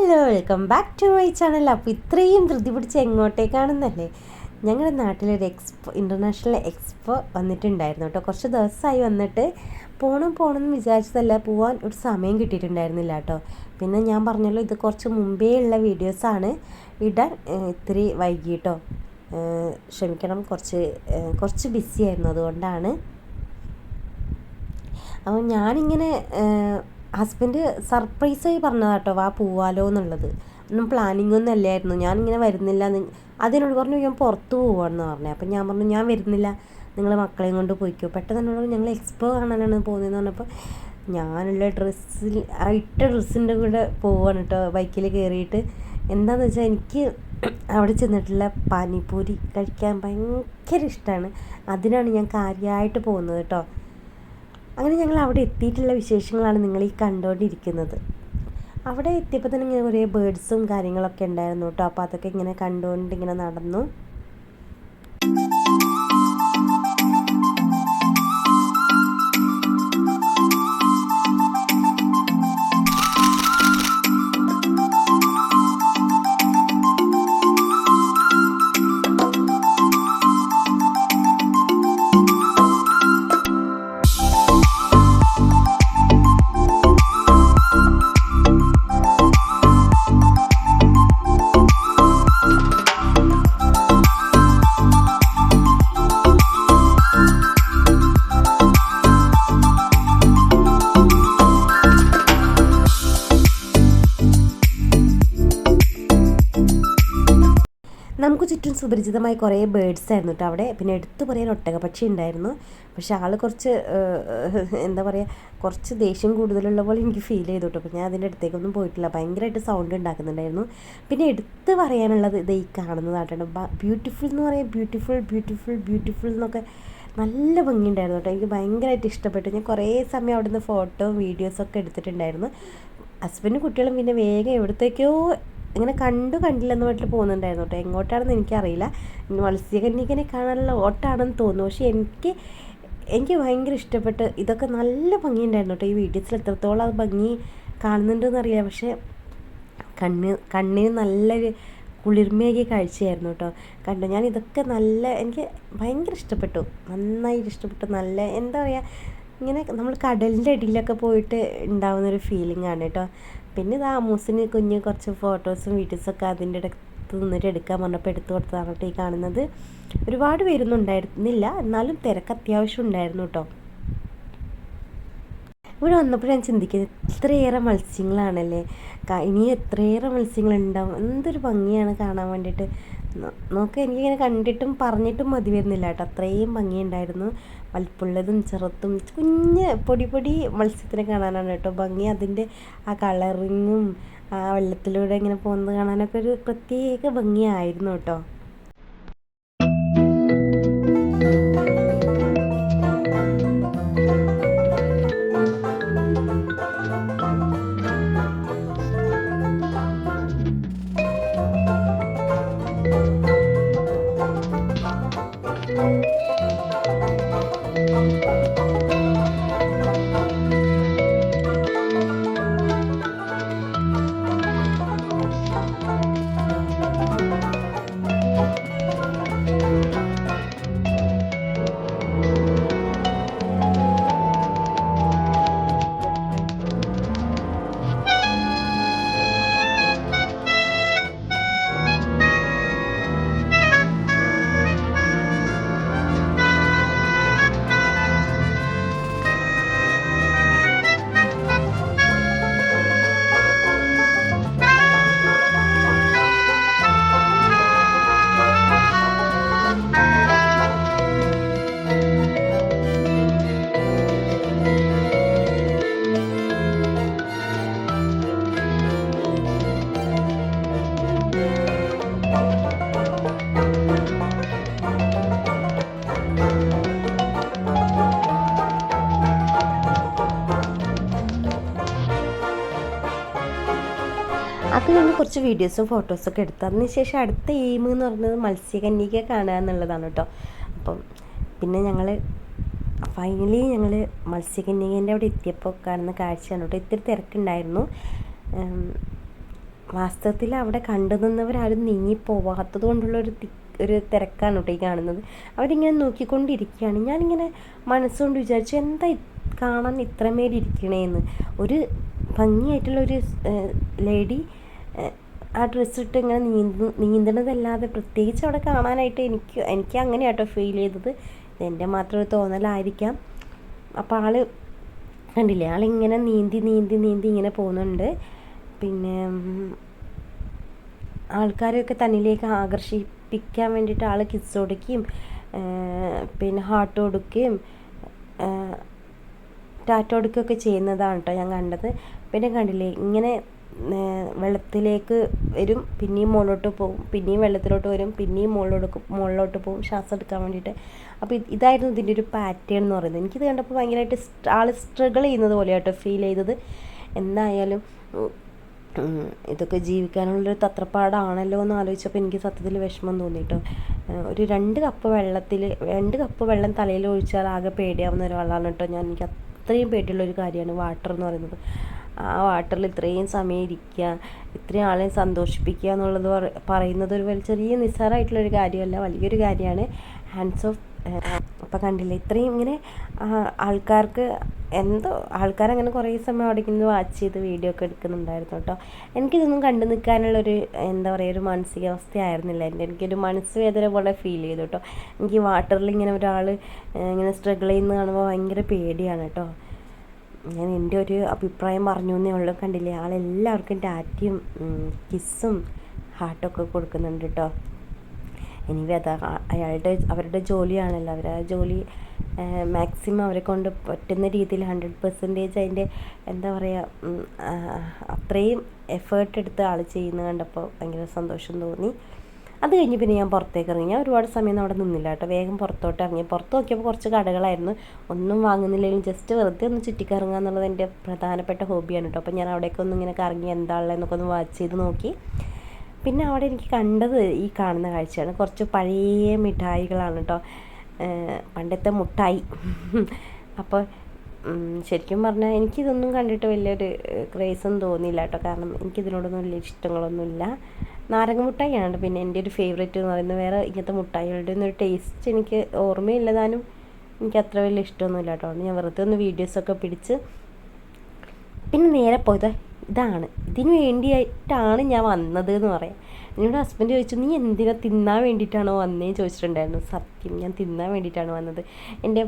Hello welcome back to my channel. അപ്പോൾ ഇത്രയും ധൃതി പിടിച്ച് എങ്ങോട്ടേക്കാണെന്നല്ലേ ഞങ്ങളുടെ നാട്ടിലൊരു എക്സ്പോ ഇന്റർനാഷണൽ എക്സ്പോ വന്നിട്ടുണ്ടായിരുന്നു കേട്ടോ. കുറച്ച് ദിവസമായി വന്നിട്ട് പോകണം പോകണം എന്ന് വിചാരിച്ചതല്ല പോകാൻ ഒരു സമയം കിട്ടിയിട്ടുണ്ടായിരുന്നില്ല കേട്ടോ. പിന്നെ ഞാൻ പറഞ്ഞല്ലോ ഇത് കുറച്ച് മുമ്പേ ഉള്ള വീഡിയോസാണ് ഇടാൻ ഇത്തിരി വൈകിട്ടോ ക്ഷമിക്കണം കുറച്ച് കുറച്ച് ബിസി ആയിരുന്നു അതുകൊണ്ടാണ്. അപ്പോൾ ഞാനിങ്ങനെ ഹസ്ബൻഡ് സർപ്രൈസായി പറഞ്ഞതാട്ടോ വാ പോവാലോ എന്നുള്ളത്. ഒന്നും പ്ലാനിങ് ഒന്നും അല്ലായിരുന്നു. ഞാനിങ്ങനെ വരുന്നില്ല. അതിനോട് പറഞ്ഞു ഞാൻ പുറത്ത് പോവാണെന്ന് പറഞ്ഞു. അപ്പം ഞാൻ പറഞ്ഞു ഞാൻ വരുന്നില്ല. നിങ്ങൾ മക്കളെയും കൊണ്ട് പോയിക്കോ. പെട്ടെന്ന് എന്നോട് ഞങ്ങൾ എക്സ്പോ കാണാനാണ് പോകുന്നതെന്ന് പറഞ്ഞപ്പോൾ ഞാനുള്ള ഡ്രസ്സിൽ ഇട്ട ഡ്രസ്സിന്റെ കൂടെ പോവാണ് കേട്ടോ ബൈക്കിൽ കയറിയിട്ട് എന്താണെന്ന് വെച്ചാൽ എനിക്ക് അവിടെ ചെന്നിട്ടുള്ള പാനിപൂരി കഴിക്കാൻ ഭയങ്കര ഇഷ്ടമാണ് അതിനാണ് ഞാൻ കാര്യമായിട്ട് പോകുന്നത് കേട്ടോ അങ്ങനെ ഞങ്ങൾ അവിടെ എത്തിയിട്ടുള്ള വിശേഷങ്ങളാണ് നിങ്ങൾ ഈ കണ്ടുകൊണ്ടിരിക്കുന്നത്. അവിടെ എത്തിയപ്പോൾ തന്നെ ഇങ്ങനെ കുറേ ബേഡ്സും കാര്യങ്ങളൊക്കെ ഉണ്ടായിരുന്നു കേട്ടോ. അപ്പോൾ അതൊക്കെ ഇങ്ങനെ കണ്ടുകൊണ്ട് ഇങ്ങനെ നടന്നു. നമുക്ക് സുപരിചിതമായ കുറേ ബേഡ്സ് ആയിരുന്നു കേട്ടോ അവിടെ. പിന്നെ എടുത്തു പറയാൻ ഒട്ടകപ്പക്ഷി ഉണ്ടായിരുന്നു. പക്ഷെ ആൾ കുറച്ച് എന്താ പറയുക കുറച്ച് ദേഷ്യം കൂടുതലുള്ള പോലെ എനിക്ക് ഫീൽ ചെയ്തു കേട്ടോ അപ്പോൾ ഞാൻ അതിന്റെ അടുത്തേക്കൊന്നും പോയിട്ടില്ല. ഭയങ്കരമായിട്ട് സൗണ്ട് ഉണ്ടാക്കുന്നുണ്ടായിരുന്നു. പിന്നെ എടുത്ത് പറയാനുള്ളത് ഇത് ഈ കാണുന്നതായിട്ടാണ്. ബ്യൂട്ടിഫുൾ എന്ന് പറയാൻ ബ്യൂട്ടിഫുൾ ബ്യൂട്ടിഫുൾ ബ്യൂട്ടിഫുൾ എന്നൊക്കെ നല്ല ഭംഗിയുണ്ടായിരുന്നു കേട്ടോ എനിക്ക് ഭയങ്കരമായിട്ട് ഇഷ്ടപ്പെട്ടു. ഞാൻ കുറേ സമയം അവിടുന്ന് ഫോട്ടോ വീഡിയോസൊക്കെ എടുത്തിട്ടുണ്ടായിരുന്നു. ഹസ്ബൻഡും കുട്ടികളും പിന്നെ വേഗം എവിടത്തേക്കോ ഇങ്ങനെ കണ്ടു കണ്ടില്ലെന്ന് പറഞ്ഞിട്ട് പോകുന്നുണ്ടായിരുന്നു കേട്ടോ. എങ്ങോട്ടാണെന്ന് എനിക്കറിയില്ല. മത്സ്യകന്യ മത്സ്യകന്യകനെ കാണാനുള്ള ഓട്ടാണെന്ന് തോന്നുന്നു. പക്ഷേ എനിക്ക് എനിക്ക് ഭയങ്കര ഇഷ്ടപ്പെട്ട് ഇതൊക്കെ നല്ല ഭംഗിയുണ്ടായിരുന്നു കേട്ടോ. ഈ വീഡിയോസിൽ എത്രത്തോളം അത് ഭംഗി കാണുന്നുണ്ടെന്ന് അറിയാം പക്ഷേ കണ്ണ് കണ്ണിന് നല്ലൊരു കുളിർമയൊക്കെ കാഴ്ചയായിരുന്നു കേട്ടോ. കണ്ടു ഞാൻ ഇതൊക്കെ നല്ല എനിക്ക് ഭയങ്കര ഇഷ്ടപ്പെട്ടു. നന്നായിട്ട് ഇഷ്ടപ്പെട്ടു. നല്ല എന്താ പറയുക ഇങ്ങനെ നമ്മൾ കടലിന്റെ അടിയിലൊക്കെ പോയിട്ട് ഉണ്ടാവുന്നൊരു ഫീലിംഗ് ആണ് കേട്ടോ പിന്നെ ഇത് ആമൂസിന് കുഞ്ഞ് കുറച്ച് ഫോട്ടോസും വീഡിയോസൊക്കെ അതിന്റെ അടുത്ത് നിന്നിട്ട് എടുക്കാൻ പറഞ്ഞപ്പോൾ എടുത്തു കൊടുത്തതാണ് കേട്ടോ ഈ കാണുന്നത്. ഒരുപാട് പേരൊന്നും ഉണ്ടായിരുന്നില്ല. എന്നാലും തിരക്ക് അത്യാവശ്യം ഉണ്ടായിരുന്നു കേട്ടോ ഇവിടെ വന്നപ്പോൾ ഞാൻ ചിന്തിക്കുന്നത് ഇത്രയേറെ മത്സ്യങ്ങളാണല്ലേ? ഇനി എത്രയേറെ മത്സ്യങ്ങളുണ്ടാവും? എന്തൊരു ഭംഗിയാണ് കാണാൻ വേണ്ടിയിട്ട്. നോക്ക് എനിക്കിങ്ങനെ കണ്ടിട്ടും പറഞ്ഞിട്ടും മതി വരുന്നില്ല കേട്ടോ അത്രയും ഭംഗിയുണ്ടായിരുന്നു. വലുപ്പുള്ളതും ചെറുത്തും കുഞ്ഞ് പൊടി പൊടി മത്സ്യത്തിനെ കാണാനാണ് കേട്ടോ ഭംഗി. അതിന്റെ ആ കളറിങ്ങും ആ വെള്ളത്തിലൂടെ ഇങ്ങനെ പോകുന്നത് കാണാനൊക്കെ ഒരു പ്രത്യേക ഭംഗിയായിരുന്നു കേട്ടോ. അത് കഴിഞ്ഞ് കുറച്ച് വീഡിയോസും ഫോട്ടോസൊക്കെ എടുത്തു. അതിന് ശേഷം അടുത്ത എയിം എന്ന് പറയുന്നത് മത്സ്യകന്യക കാണുക എന്നുള്ളതാണ് കേട്ടോ. അപ്പം പിന്നെ ഞങ്ങൾ ഫൈനലി ഞങ്ങൾ മത്സ്യകന്യകേന്റെ അവിടെ എത്തിയപ്പോൾ കാണുന്ന കാഴ്ചയാണ് കേട്ടോ. ഇത്തിരി തിരക്കുണ്ടായിരുന്നു. വാസ്തവത്തിൽ അവിടെ കണ്ടു നിന്നവരാരും നീങ്ങിപ്പോവാത്തത് കൊണ്ടുള്ള ഒരു ഒരു തിരക്കാണ് കേട്ടോ ഈ കാണുന്നത്. അവരിങ്ങനെ നോക്കിക്കൊണ്ടിരിക്കുകയാണ്. ഞാനിങ്ങനെ മനസ്സുകൊണ്ട് വിചാരിച്ചു എന്താ കാണാൻ ഇത്രമേൽ ഇരിക്കണേന്ന്? ഒരു ഭംഗിയായിട്ടുള്ള ഒരു ലേഡി ആ ഡ്രസ്സ് ഇട്ട് ഇങ്ങനെ നീന്തു നീന്തണതല്ലാതെ പ്രത്യേകിച്ച് അവിടെ കാണാനായിട്ട് എനിക്ക് എനിക്ക് അങ്ങനെ കേട്ടോ ഫീൽ ചെയ്തത്. എന്റെ മാത്രം ഒരു തോന്നലായിരിക്കാം. അപ്പോൾ ആൾ കണ്ടില്ലേ ആളിങ്ങനെ നീന്തി നീന്തി നീന്തി ഇങ്ങനെ പോകുന്നുണ്ട്. പിന്നെ ആൾക്കാരെയൊക്കെ തന്നിലേക്ക് ആകർഷിപ്പിക്കാൻ വേണ്ടിയിട്ട് ആൾ കിസ് കൊടുക്കുകയും പിന്നെ ഹാർട്ട് കൊടുക്കുകയും ടാറ്റ കൊടുക്കുകയൊക്കെ ചെയ്യുന്നതാണ് കേട്ടോ ഞാൻ കണ്ടത്. പിന്നെ കണ്ടില്ലേ ഇങ്ങനെ വെള്ളത്തിലേക്ക് വരും പിന്നെയും മുകളിലോട്ട് പോകും പിന്നെയും വെള്ളത്തിലോട്ട് വരും പിന്നെയും മുകളിലോട്ട് മുകളിലോട്ട് പോകും ശ്വാസം എടുക്കാൻ വേണ്ടിയിട്ട്. അപ്പോൾ ഇത് ഇതായിരുന്നു ഇതിന്റെ ഒരു പാറ്റേൺ എന്ന് പറയുന്നത്. എനിക്കിത് കണ്ടപ്പോൾ ഭയങ്കരമായിട്ട് ആൾ സ്ട്രഗിൾ ചെയ്യുന്നത് പോലെയാട്ടോ ഫീൽ ചെയ്തത്. എന്തായാലും ഇതൊക്കെ ജീവിക്കാനുള്ളൊരു തത്രപ്പാടാണല്ലോ എന്ന് ആലോചിച്ചപ്പോൾ എനിക്ക് സത്യത്തിൽ വിഷമം തോന്നിയിട്ടോ ഒരു രണ്ട് കപ്പ് വെള്ളത്തിൽ രണ്ട് കപ്പ് വെള്ളം തലയിൽ ഒഴിച്ചാൽ ആകെ പേടിയാവുന്ന ഒരാളാണ് കേട്ടോ ഞാൻ. എനിക്ക് അത്രയും പേടിയുള്ള ഒരു കാര്യമാണ് വാട്ടർ എന്ന് പറയുന്നത്. ആ വാട്ടറിൽ ഇത്രയും സമയം ഇരിക്കുക ഇത്രയും ആളെ സന്തോഷിപ്പിക്കുക എന്നുള്ളത് പറയുന്നത് ഒരു വലിയ ചെറിയ നിസ്സാരമായിട്ടുള്ളൊരു കാര്യമല്ല വലിയൊരു കാര്യമാണ്. ഹാൻഡ്സ് ഓഫ് അപ്പോൾ കണ്ടില്ല ഇത്രയും ഇങ്ങനെ ആൾക്കാർക്ക് എന്തോ ആൾക്കാരങ്ങനെ കുറേ സമയം അവിടെ ഇങ്ങനെ വാച്ച് ചെയ്ത് വീഡിയോ ഒക്കെ എടുക്കുന്നുണ്ടായിരുന്നു കേട്ടോ. എനിക്കിതൊന്നും കണ്ടു നിൽക്കാനുള്ളൊരു എന്താ പറയുക ഒരു മാനസികാവസ്ഥയായിരുന്നില്ല. എന്റെ എനിക്കൊരു മനസ്സ് വേദന പോലെ ഫീൽ ചെയ്തു കേട്ടോ. എനിക്ക് വാട്ടറിൽ ഇങ്ങനെ ഒരാൾ ഇങ്ങനെ സ്ട്രഗിൾ ചെയ്യുന്നത് കാണുമ്പോൾ ഭയങ്കര പേടിയാണ് കേട്ടോ. ഞാൻ എന്റെ ഒരു അഭിപ്രായം പറഞ്ഞു എന്നേ ഉള്ളൂ. കണ്ടില്ലേ? ആളെല്ലാവർക്കും ടാറ്റയും കിസ്സും ഹാർട്ടൊക്കെ കൊടുക്കുന്നുണ്ട് കേട്ടോ എനിവേ അത് അയാളുടെ അവരുടെ ജോലിയാണല്ലോ. അവർ ആ ജോലി മാക്സിമം അവരെ കൊണ്ട് പറ്റുന്ന രീതിയിൽ ഹൺഡ്രഡ് പെർസെന്റേജ് അതിന്റെ എന്താ പറയുക അത്രയും എഫേർട്ട് എടുത്ത് ആൾ ചെയ്യുന്നത് കണ്ടപ്പോൾ ഭയങ്കര സന്തോഷം തോന്നി. അത് കഴിഞ്ഞ് പിന്നെ ഞാൻ പുറത്തേക്ക് ഇറങ്ങി. ഞാൻ ഒരുപാട് സമയം അവിടെ നിന്നില്ല കേട്ടോ. വേഗം പുറത്തോട്ട് ഇറങ്ങി. പുറത്ത് നോക്കിയപ്പോൾ കുറച്ച് കടകളായിരുന്നു. ഒന്നും വാങ്ങുന്നില്ലെങ്കിലും ജസ്റ്റ് വെറുതെ ഒന്ന് ചുറ്റിക്കറങ്ങുക എന്നുള്ളത് എന്റെ പ്രധാനപ്പെട്ട ഹോബിയാണ് കേട്ടോ. അപ്പോൾ ഞാൻ അവിടേക്ക് ഒന്ന് ഇങ്ങനെ കറങ്ങി എന്താ എന്നൊക്കെ ഒന്ന് വാച്ച് ചെയ്ത് നോക്കി. പിന്നെ അവിടെ എനിക്ക് കണ്ടത് ഈ കാണുന്ന കാഴ്ചയാണ്. കുറച്ച് പഴയ മിഠായികളാണ് കേട്ടോ. പണ്ടത്തെ മുട്ടായി. അപ്പോൾ ശരിക്കും പറഞ്ഞാൽ എനിക്കിതൊന്നും കണ്ടിട്ട് വലിയൊരു ക്രേസൊന്നും തോന്നിയില്ല കേട്ടോ. കാരണം എനിക്കിതിനോടൊന്നും വലിയ ഇഷ്ടങ്ങളൊന്നുമില്ല. നാരങ്ങ മുട്ടായിയാണ് പിന്നെ എന്റെ ഒരു ഫേവറേറ്റ് എന്ന് പറയുന്നത്. വേറെ ഇങ്ങനത്തെ മുട്ടായികളുടെ ഒന്നും ഒരു ടേസ്റ്റ് എനിക്ക് ഓർമ്മയില്ലതാനും എനിക്ക് അത്ര വലിയ ഇഷ്ടമൊന്നുമില്ല കേട്ടോ. ഞാൻ വെറുതെ ഒന്ന് വീഡിയോസൊക്കെ പിടിച്ച് പിന്നെ നേരെ പോയത്. ഇതാണ്. ഇതിന് വേണ്ടിയിട്ടാണ് ഞാൻ വന്നത് എന്ന് പറയാം. എന്നോട് ഹസ്ബൻഡ് ചോദിച്ചു നീ എന്തിനാ തിന്നാൻ വേണ്ടിയിട്ടാണോ വന്നേ? ചോദിച്ചിട്ടുണ്ടായിരുന്നു. സത്യം ഞാൻ തിന്നാൻ വേണ്ടിയിട്ടാണ് വന്നത്. എന്റെ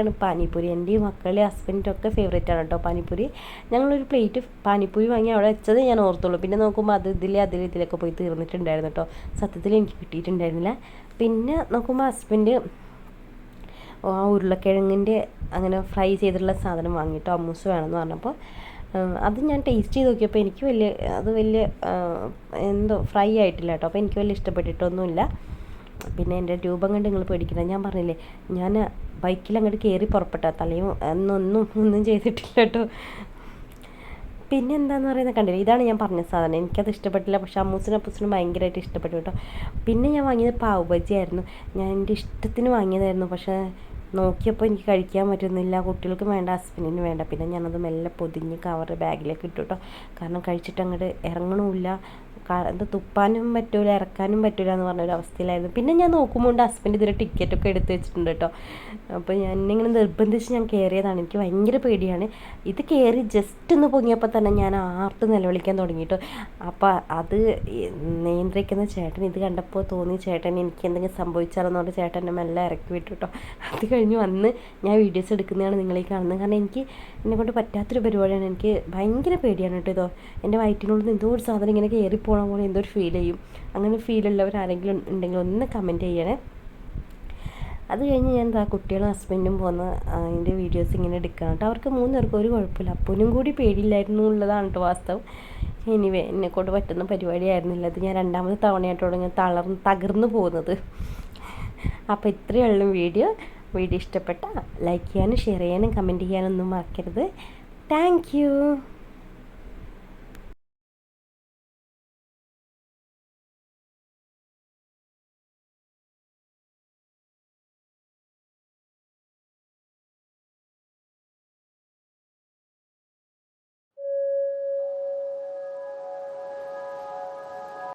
ആണ് പാനിപ്പൂരി. എന്റെ മക്കളുടെ ഹസ്ബൻഡിന്റെ ഒക്കെ ഫേവറേറ്റ് ആണ് കേട്ടോ പാനിപ്പൂരി. ഞങ്ങളൊരു പ്ലേറ്റ് പാനിപ്പൂരി വാങ്ങി അവിടെ വെച്ചത് ഞാൻ ഓർത്തുള്ളൂ. പിന്നെ നോക്കുമ്പോൾ അത് ഇതിലെ അതിൽ ഇതിലൊക്കെ പോയി തീർന്നിട്ടുണ്ടായിരുന്നു കേട്ടോ. സത്യത്തിൽ എനിക്ക് കിട്ടിയിട്ടുണ്ടായിരുന്നില്ല. പിന്നെ നോക്കുമ്പോൾ ഹസ്ബൻഡ് ആ ഉരുളക്കിഴങ്ങിന്റെ അങ്ങനെ ഫ്രൈ ചെയ്തിട്ടുള്ള സാധനം വാങ്ങിയിട്ടോ അമ്മൂസ് വേണമെന്ന് പറഞ്ഞപ്പോൾ അത് ഞാൻ ടേസ്റ്റ് ചെയ്ത് നോക്കിയപ്പോൾ എനിക്ക് വലിയ അത് വലിയ എന്തോ ഫ്രൈ ആയിട്ടില്ല കേട്ടോ അപ്പോൾ എനിക്ക് വലിയ ഇഷ്ടപ്പെട്ടിട്ടൊന്നുമില്ല. പിന്നെ എന്റെ രൂപം കണ്ട് നിങ്ങൾ പേടിക്കണം ഞാൻ പറഞ്ഞില്ലേ ഞാൻ ബൈക്കിൽ അങ്ങോട്ട് കയറി പുറപ്പെട്ട. തലയും എന്നൊന്നും ഒന്നും ചെയ്തിട്ടില്ല കേട്ടോ പിന്നെ എന്താന്ന് പറയുന്നത് കണ്ടില്ല ഇതാണ് ഞാൻ പറഞ്ഞ സാധനം. എനിക്കത് ഇഷ്ടപ്പെട്ടില്ല പക്ഷേ അമ്മൂസിനും അപ്പൂസിനും ഭയങ്കരമായിട്ട് ഇഷ്ടപ്പെട്ടു കേട്ടോ പിന്നെ ഞാൻ വാങ്ങിയത് പാവ് ബജി ആയിരുന്നു. ഞാൻ എന്റെ ഇഷ്ടത്തിന് വാങ്ങിയതായിരുന്നു പക്ഷേ നോക്കിയപ്പോൾ എനിക്ക് കഴിക്കാൻ പറ്റുന്നില്ല കുട്ടികൾക്ക് വേണ്ട ഹസ്ബൻഡിന് വേണ്ട. പിന്നെ ഞാനത് മെല്ലെ പൊതിഞ്ഞ് കവർ ബാഗിലേക്ക് ഇട്ടു കേട്ടോ കാരണം കഴിച്ചിട്ട് അങ്ങോട്ട് ഇറങ്ങണമില്ല എന്താ തുപ്പാനും പറ്റൂല ഇറക്കാനും പറ്റൂല എന്ന് പറഞ്ഞൊരു അവസ്ഥയിലായിരുന്നു. പിന്നെ ഞാൻ നോക്കുമ്പോൾ ഹസ്ബൻഡ് ഇതിൽ ടിക്കറ്റൊക്കെ എടുത്ത് വെച്ചിട്ടുണ്ട് കേട്ടോ അപ്പോൾ ഞാൻ ഇങ്ങനെ നിർബന്ധിച്ച് ഞാൻ കയറിയതാണ് എനിക്ക് ഭയങ്കര പേടിയാണ്. ഇത് കയറി ജസ്റ്റ് ഒന്ന് പൊങ്ങിയപ്പോൾ തന്നെ ഞാൻ ആർത്ത് നിലവിളിക്കാൻ തുടങ്ങി അപ്പോൾ അത് നിയന്ത്രിക്കുന്ന ചേട്ടൻ ഇത് കണ്ടപ്പോൾ തോന്നി ചേട്ടൻ എനിക്ക് എന്തെങ്കിലും സംഭവിച്ചാലെന്നുകൊണ്ട് ചേട്ടൻ എന്നെ മെല്ലെ ഇറക്കി വിട്ടു കേട്ടോ അത് കഴിഞ്ഞ് വന്ന് ഞാൻ വീഡിയോസ് എടുക്കുന്നതാണ് നിങ്ങളീ കാണുന്നത്. കാരണം എനിക്ക് എന്നെ കൊണ്ട് പറ്റാത്തൊരു പരിപാടിയാണ്. എനിക്ക് ഭയങ്കര പേടിയാണ് കേട്ടോ ഇതോ. എന്റെ വയറ്റിനുള്ളിൽ എന്തോ ഒരു സാധനം ഇങ്ങനെ കയറി പോകണ പോലെ എന്തോ ഒരു ഫീൽ ചെയ്യും? അങ്ങനെ ഫീൽ ഉള്ളവർ ആരെങ്കിലും ഉണ്ടെങ്കിൽ ഒന്ന് കമന്റ് ചെയ്യണേ. അത് കഴിഞ്ഞ് ഞാൻ എന്താ കുട്ടികളും ഹസ്ബൻഡും പോകുന്ന അതിന്റെ വീഡിയോസ് ഇങ്ങനെ എടുക്കണം കേട്ടോ. അവർക്ക് മൂന്ന് പേർക്ക് ഒരു കുഴപ്പമില്ല. അപ്പനും കൂടി പേടിയില്ലായിരുന്നു എന്നുള്ളതാണ് കേട്ടോ വാസ്തവം. എനിവേ എന്നെക്കൊണ്ട് പറ്റുന്ന പരിപാടിയായിരുന്നില്ല. അത് ഞാൻ രണ്ടാമത് തവണയായിട്ടോടെ ഞാൻ തളർന്ന് തകർന്നു പോകുന്നത്. അപ്പോൾ ഇത്രയേ ഉള്ളൂ വീഡിയോ. വീഡിയോ ഇഷ്ടപ്പെട്ട ലൈക്ക് ചെയ്യാനും ഷെയർ ചെയ്യാനും കമന്റ് ചെയ്യാനൊന്നും മറക്കരുത്. താങ്ക്